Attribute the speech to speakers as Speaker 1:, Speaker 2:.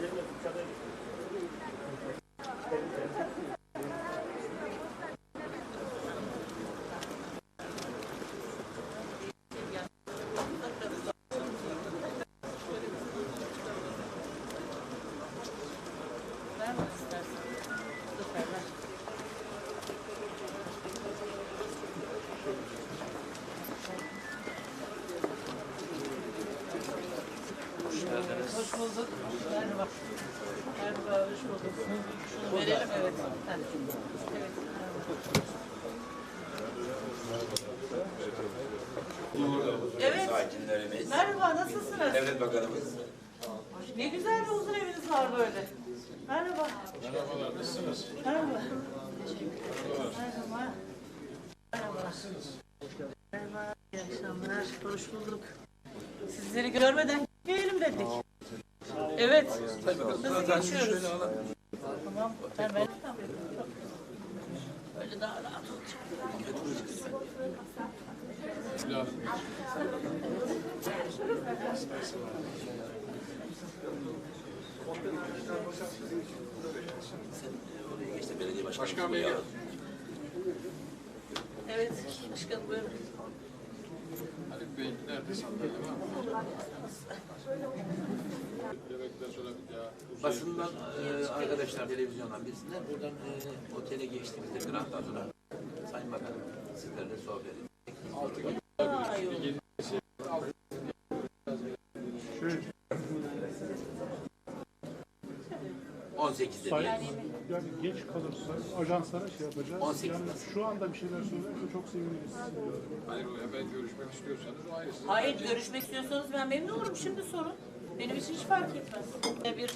Speaker 1: Ver mi Hoş bulduk. Merhaba. Merhaba, hoş bulduk. Şunu verelim, evet. Evet, merhaba. Evet.
Speaker 2: Sakinlerimiz,
Speaker 1: Merhaba, nasılsınız?
Speaker 2: devlet bakanımız.
Speaker 1: Ne güzel bir huzur eviniz var böyle. Merhaba. Merhabalar, nasılsınız? Merhaba. Merhaba. Merhaba. Merhaba, iyi akşamlar. Hoş bulduk. Sizleri görmeden gitmeyelim dedik. Evet. Nasıl geçiyoruz? Tamam. Ben. Böyle daha rahat olacak.
Speaker 2: Başkan Bey
Speaker 1: Evet. Başkanım buyurun.
Speaker 3: Haluk Bey neredesin? Yemekten sonra bir daha
Speaker 2: Basından e, arkadaşlar televizyondan birisinden buradan e, otele geçtiğimizde Grand Adına Sayın Bakanım sizlerle sohbet ettik.
Speaker 1: Aa, iyi oldu.
Speaker 2: On 18'de
Speaker 4: Sayın,
Speaker 2: değil.
Speaker 4: yani geç kalırsa ajanslara şey yapacağız.
Speaker 2: 18
Speaker 4: Yani şu anda bir şeyler söylerse çok seviniriz.
Speaker 3: Hayır o hemen görüşmek istiyorsanız o ayrı.
Speaker 1: Hayır görüşmek istiyorsanız ben memnun olurum. Şimdi sorun. Benim için hiç fark etmez. Bir